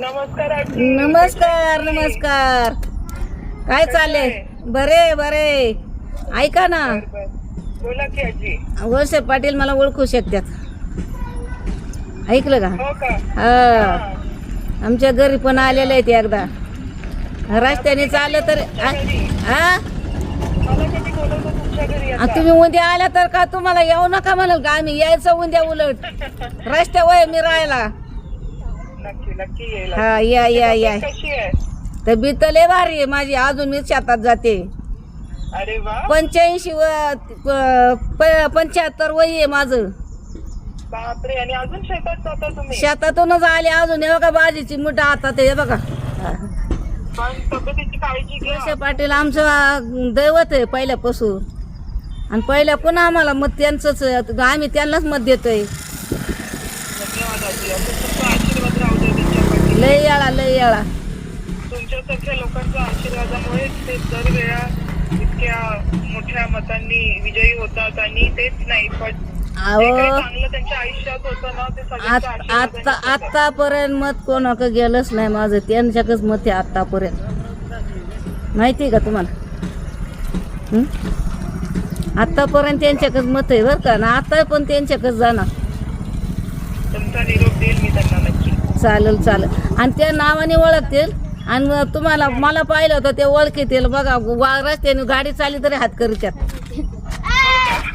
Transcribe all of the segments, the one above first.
नमस्कार आजी नमस्कार नमस्कार. काय चाललंय? बरे बरे. ऐका ना. बर. बोला की आजी. वळसे पाटील मला ओळखू शकतात. ऐकलं का? हो का? हा. आमच्या घरी पण आलेले आहेत एकदा. रस्त्याने चाललं तर आ- हा मला कधी बोलवलं तुमच्या घरी आ, आता? तुम्ही उद्या आल्या तर का तुम्हाला येऊ नका म्हणाल का? आम्ही यायचं उद्या उलट. रस्त्यावर मी राहायला. नक्की नक्की येईल. हा या या या. कशी आहे? तब्येत लय भारी आहे माझी अजून मी शेतात जाते. अरे वा. पंच्याऐंशी व पंच्याहत्तर वय आहे माझं. बापरे आणि अजून शेतात जाता तुम्ही? शेतातूनच आले अजून हे बघा भाजीची मुठा आता ते हे बघा. पण तब्येतीची काळजी घ्या. पाटील आमचं दैवत आहे पहिल्यापासून. आणि पहिल्या पुन्हा आम्हाला मत त्यांचंच आहे. आम्ही त्यांनाच मत देतोय. धन्यवाद आजी तुमचा आशीर्वाद राहू दे त्यांच्या पाठी लय येळा लय येळा. तुमच्यासारख्या लोकांच्या आशीर्वादामुळे ते दरवेळा इतक्या मोठ्या मतांनी विजयी होतात आणि तेच नाही पण जे काही अहो चांगलं त्यांच्या आयुष्यात होतं ना ते आत- सगळ्यांच्या आता आशीर्वादाने होतं. आतापर्यंत मत कोणाक गेलंच नाही माझं. त्यांच्याकच मत आहे आतापर्यंत माहिती आहे का तुम्हाला? हं? आतापर्यंत त्यांच्याकच मत आहे बरं का. ना आता पण त्यांच्याकच जाणार. तुमचा निरोप देईल मी त्यांना नक्की. चालेल चालेल. आणि त्या नावाने ओळखतील. आणि तुम्हाला मला पाहिलं होतं ते ओळखीतील. बघा वा- रस्त्याने गाडी चालली तरी हात करतात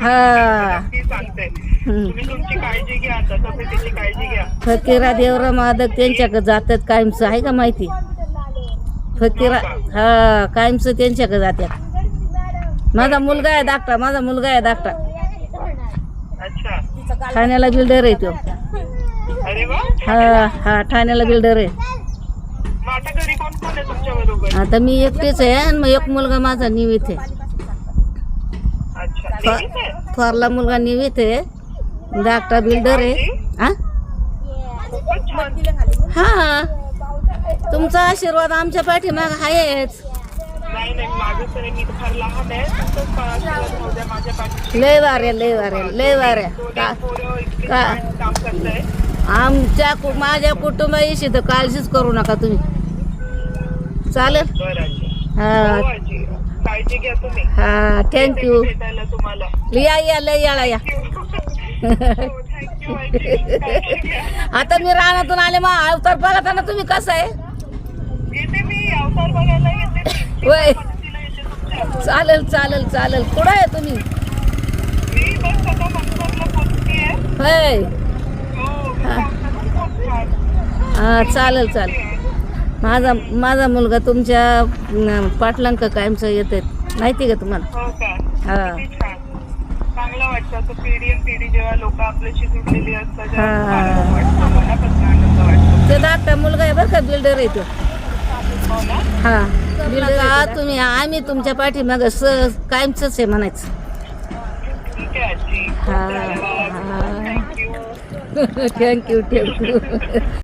हा नक्की सांगते हं. तुम्ही तुमची काळजी घ्या आता तब्येतीची काळजी घ्या फकीरा देवरा मादक त्यांच्याकडे जातात कायमचं. आहे का माहिती? फकीरा हा कायमचं त्यांच्याकडे जातात. माझा मुलगा आहे धाकटा माझा मुलगा आहे धाकटा. अच्छा. ठाण्याला बिल्डर आहे तो. अरे वा. हा हा ठाण्याला बिल्डर आहे. मग आता घरी कोण कोण आहे तुमच्या बरोबर आता मी एकटीच आहे आणि मग एक मुलगा माझा निवित आहे. अच्छा थो- नेहमीच आहे? थोरला मुलगा निवित आहे. धाकटा बिल्डर आहे. हा खूपच छान. हा तुमचा आशीर्वाद आमच्या पाठीमाग आहेच. नाही नाही माझं तर मी तर फार लहान आहे तुमचाच फार आशीर्वाद राहू द्या माझ्या पाठीशी. लय वाऱ्या लय वाऱ्या लय वाऱ्या. दोन्ही का? पोरं इतके का- छान काम करताय. आमच्या कु- माझ्या कुटुंबाविषयी तर काळजीच करू नका तुम्ही. चालेल? हो. हा आजी काळजी घ्या तुम्ही. हा थँक्यू भेटायला तुम्हाला. या या लय याला या. घ्या आता मी रानातून आले मग अवतार बघा ना तुम्ही कसं आहे? येते मी अवतार बघायला येते मी. होय मदतीला येते तुमच्या. चालेल चालेल चालेल. कुठं आहे तुम्ही? मी बस आता मंगळूरला पोहोचतेय होय हो मी पावसातच पोहोचणार. हा चालेल चालेल. माझा माझा मुलगा तुमच्या पाटलांक कायमचं येते माहिती का तुम्हाला? हो का? हा. चांगलं वाटतं. असं पिढी आणि पिढी जेव्हा लोक आपल्याशी जुडलेली असतात तेव्हा हा. खूप आनंद वाटतो मनापासून आनंद वाटतो. ते धाकटा मुलगा आहे बरं का बिल्डर आहे तो. हो ना? हा. बिल्डर हा तुम्ही? आम्ही तुमच्या पाठीमाग स कायमच आहे म्हणायचं. ठीक आहे आजी. हा. धन्यवाद. हा. Thank you thank you thank you